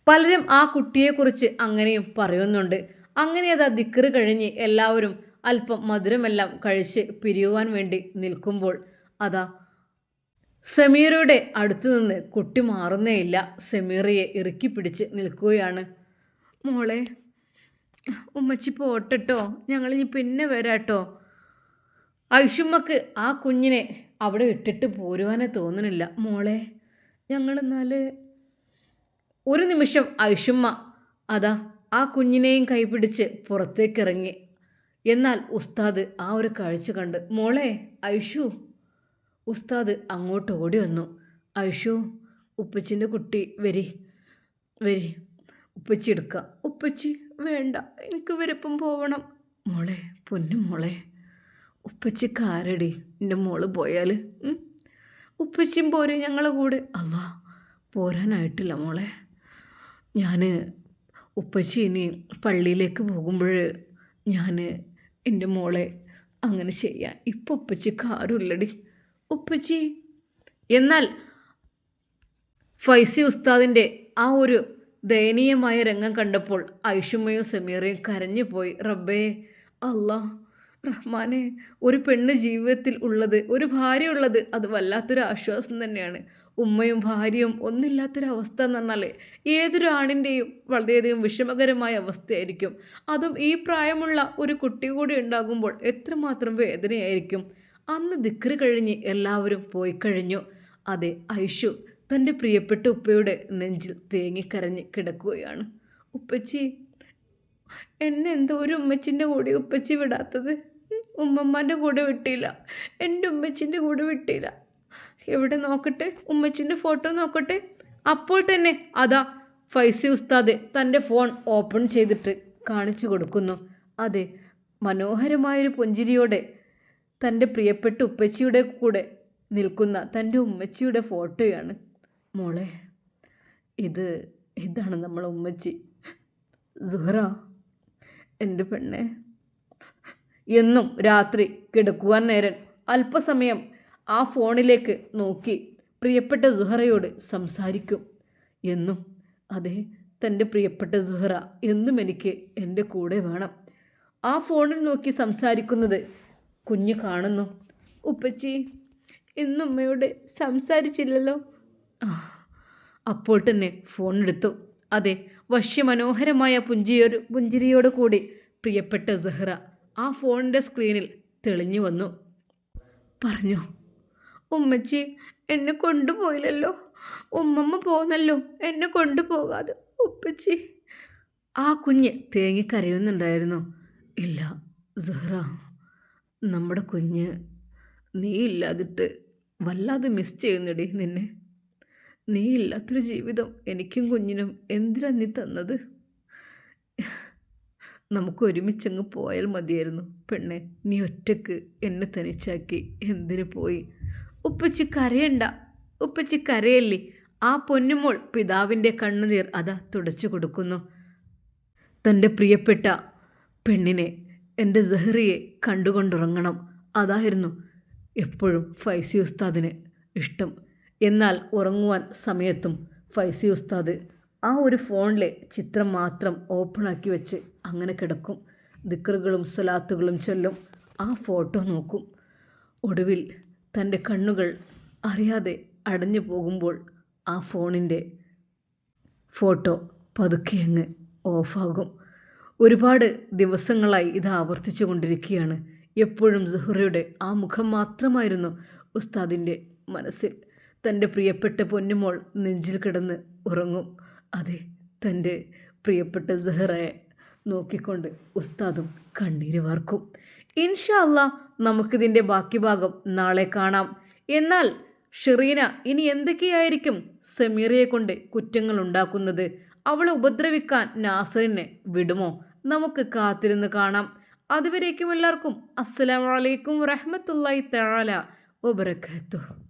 പലരും ആ കുട്ടിയെക്കുറിച്ച് അങ്ങനെയും പറയുന്നുണ്ട്. അങ്ങനെ അത് ദിക്കറ് കഴിഞ്ഞ് എല്ലാവരും അല്പം മധുരമെല്ലാം കഴിച്ച് പിരിയുവാൻ വേണ്ടി നിൽക്കുമ്പോൾ അതാ സമീറയുടെ അടുത്തു നിന്ന് കുട്ടി മാറുന്നേയില്ല. സമീറയെ ഇറുക്കി പിടിച്ച് നിൽക്കുകയാണ്. മോളെ ഉമ്മച്ചി പോട്ടട്ടോ. ഞങ്ങളിനി പിന്നെ വരാട്ടോ. ഐഷുമ്മക്ക് ആ കുഞ്ഞിനെ അവിടെ ഇട്ടിട്ട് പോരുവാനേ തോന്നണില്ല. മോളെ ഞങ്ങളെന്നാൽ ഒരു നിമിഷം ഐഷുമ്മ അതാ ആ കുഞ്ഞിനെയും കൈപിടിച്ച് പുറത്തേക്കിറങ്ങി. എന്നാൽ ഉസ്താദ് ആ ഒരു കാഴ്ച കണ്ട് മോളെ ഐഷു. ഉസ്താദ് അങ്ങോട്ട് ഓടി വന്നു. ഐഷു ഉപ്പച്ചിന്റെ കുട്ടി വരി വരി ഉപ്പച്ചി എടുക്കുക ഉപ്പച്ചി വേണ്ട എനിക്ക് വരപ്പം പോവണം. മോളെ പൊന്നു മോളെ ഉപ്പച്ചി ആരടി? എന്റെ മോൾ പോയാൽ ഉപ്പച്ചിയും പോരും ഞങ്ങളെ കൂടെ. അല്ല പോരാനായിട്ടില്ല മോളെ. ഞാൻ ഉപ്പച്ചി ഇനി പള്ളിയിലേക്ക് പോകുമ്പോൾ ഞാൻ എന്റെ മോളെ അങ്ങനെ ചെയ്യാം ഇപ്പം ഉപ്പച്ചി കാറുള്ളടി ഉപ്പച്ചി എന്നാൽ ഫൈസി ഉസ്താദിന്റെ ആ ഒരു ദയനീയമായ രംഗം കണ്ടപ്പോൾ ഐഷുമയും സമീറയും കരഞ്ഞു പോയി റബ്ബേ അല്ലാ റഹ്മാനെ ഒരു പെണ്ണ് ജീവിതത്തിൽ ഉള്ളത് ഒരു ഭാര്യ ഉള്ളത് അത് വല്ലാത്തൊരു ആശ്വാസം തന്നെയാണ്. ഉമ്മയും ഭാര്യയും ഒന്നില്ലാത്തൊരു അവസ്ഥ എന്ന് പറഞ്ഞാൽ ഏതൊരു ആണിന്റെയും വളരെയധികം വിഷമകരമായ അവസ്ഥയായിരിക്കും. അതും ഈ പ്രായമുള്ള ഒരു കുട്ടി കൂടി ഉണ്ടാകുമ്പോൾ എത്രമാത്രം വേദനയായിരിക്കും. അന്ന് ദിക്കറ് കഴിഞ്ഞ് എല്ലാവരും പോയി കഴിഞ്ഞു. അതെ ഐഷു തന്റെ പ്രിയപ്പെട്ട ഉപ്പയുടെ നെഞ്ചിൽ തേങ്ങിക്കരഞ്ഞ് കിടക്കുകയാണ്. ഉപ്പച്ചി എന്നെ എന്തോ ഒരു ഉമ്മച്ചിന്റെ കൂടി ഉപ്പച്ചി വിടാത്തത്? ഉമ്മമ്മന്റെ കൂടെ വിട്ടില്ല. എന്റെ ഉമ്മച്ചിന്റെ കൂടെ വിട്ടില്ല. എവിടെ നോക്കട്ടെ? ഉമ്മച്ചിന്റെ ഫോട്ടോ നോക്കട്ടെ? അപ്പോൾ തന്നെ അതാ ഫൈസി ഉസ്താദ് തന്റെ ഫോൺ ഓപ്പൺ ചെയ്തിട്ട് കാണിച്ചു കൊടുക്കുന്നു. അതെ മനോഹരമായൊരു പുഞ്ചിരിയോടെ തന്റെ പ്രിയപ്പെട്ട ഉപ്പച്ചിയുടെ കൂടെ നിൽക്കുന്ന തന്റെ ഉമ്മച്ചിയുടെ ഫോട്ടോയാണ്. മോളെ ഇത് ഇതാണ് നമ്മളെ ഉമ്മച്ചി. സുഹറ എന്റെ പെണ്ണെ. എന്നും രാത്രി കിടക്കുവാൻ നേരം അല്പസമയം ആ ഫോണിലേക്ക് നോക്കി പ്രിയപ്പെട്ട സുഹറയോട് സംസാരിക്കും. എന്നും അതെ തന്റെ പ്രിയപ്പെട്ട സുഹറ എന്നും എനിക്ക് എന്റെ കൂടെ വേണം. ആ ഫോണിൽ നോക്കി സംസാരിക്കുന്നത് കുഞ്ഞ് കാണുന്നു. ഉപ്പച്ചി ഇന്നുമ്മയോട് സംസാരിച്ചില്ലല്ലോ? അപ്പോൾ തന്നെ ഫോൺ എടുത്തു അതെ വശ്യമനോഹരമായ പുഞ്ചിയൊരു പുഞ്ചിരിയോട് കൂടി പ്രിയപ്പെട്ട സെഹ്റ ആ ഫോണിന്റെ സ്ക്രീനിൽ തെളിഞ്ഞു വന്നു. പറഞ്ഞു ഉമ്മച്ചി എന്നെ കൊണ്ടുപോയില്ലല്ലോ. ഉമ്മമ്മ പോന്നല്ലോ. എന്നെ കൊണ്ടുപോകാതെ. ഉപ്പച്ചി. ആ കുഞ്ഞ് തേങ്ങിക്കരയുന്നുണ്ടായിരുന്നു. ഇല്ല സുഹ്റ നമ്മുടെ കുഞ്ഞ് നീ ഇല്ലാതിട്ട് വല്ലാതെ മിസ് ചെയ്യുന്നടി നിന്നെ. നീ ഇല്ലാത്തൊരു ജീവിതം എനിക്കും കുഞ്ഞിനും എന്തിനാ നീ തന്നത്? നമുക്ക് ഒരുമിച്ചങ്ങ് പോയാൽ മതിയായിരുന്നു. പെണ്ണെ നീ ഒറ്റയ്ക്ക് എന്നെ തനിച്ചാക്കി എന്തിനു പോയി? ഉപ്പച്ചി കരയണ്ട. ഉപ്പച്ചി കരയല്ലേ? ആ പൊന്നുമോൾ പിതാവിന്റെ കണ്ണുനീർ അതാ തുടച്ചു കൊടുക്കുന്നു. തന്റെ പ്രിയപ്പെട്ട പെണ്ണിനെ എന്റെ സഹറിയെ കണ്ടുകൊണ്ടുറങ്ങണം. അതായിരുന്നു എപ്പോഴും ഫൈസി ഉസ്താദിന് ഇഷ്ടം. എന്നാൽ ഉറങ്ങുവാൻ സമയത്തും ഫൈസി ഉസ്താദ് ആ ഒരു ഫോണിലെ ചിത്രം മാത്രം ഓപ്പണാക്കി വെച്ച് അങ്ങനെ കിടക്കും. ദിക്കറുകളും സ്വലാത്തുകളും ചൊല്ലും. ആ ഫോട്ടോ നോക്കും. ഒടുവിൽ തന്റെ കണ്ണുകൾ അറിയാതെ അടഞ്ഞു പോകുമ്പോൾ ആ ഫോണിന്റെ ഫോട്ടോ പതുക്കെ അങ്ങ് ഓഫാകും. ഒരുപാട് ദിവസങ്ങളായി ഇത് ആവർത്തിച്ചു കൊണ്ടിരിക്കുകയാണ്. എപ്പോഴും സുഹറയുടെ ആ മുഖം മാത്രമായിരുന്നു ഉസ്താദിന്റെ മനസ്സിൽ. തന്റെ പ്രിയപ്പെട്ട പൊന്നുമോൾ നെഞ്ചിൽ കിടന്ന് ഉറങ്ങും. അതെ തന്റെ പ്രിയപ്പെട്ട സെഹറയെ നോക്കിക്കൊണ്ട് ഉസ്താദും കണ്ണീര് വാർക്കും. ഇൻഷല്ല നമുക്കിതിന്റെ ബാക്കി ഭാഗം നാളെ കാണാം. എന്നാൽ ഷെറീന ഇനി എന്തൊക്കെയായിരിക്കും സമീറയെ കൊണ്ട് കുറ്റങ്ങൾ ഉണ്ടാക്കുന്നത്? അവളെ ഉപദ്രവിക്കാൻ നാസറിനെ വിടുമോ? നമുക്ക് കാത്തിരുന്ന് കാണാം. അതുവരേക്കും എല്ലാവർക്കും അസ്സലാമലൈക്കും വറഹമത്തല്ലായി തആല വബറകാതുഹു.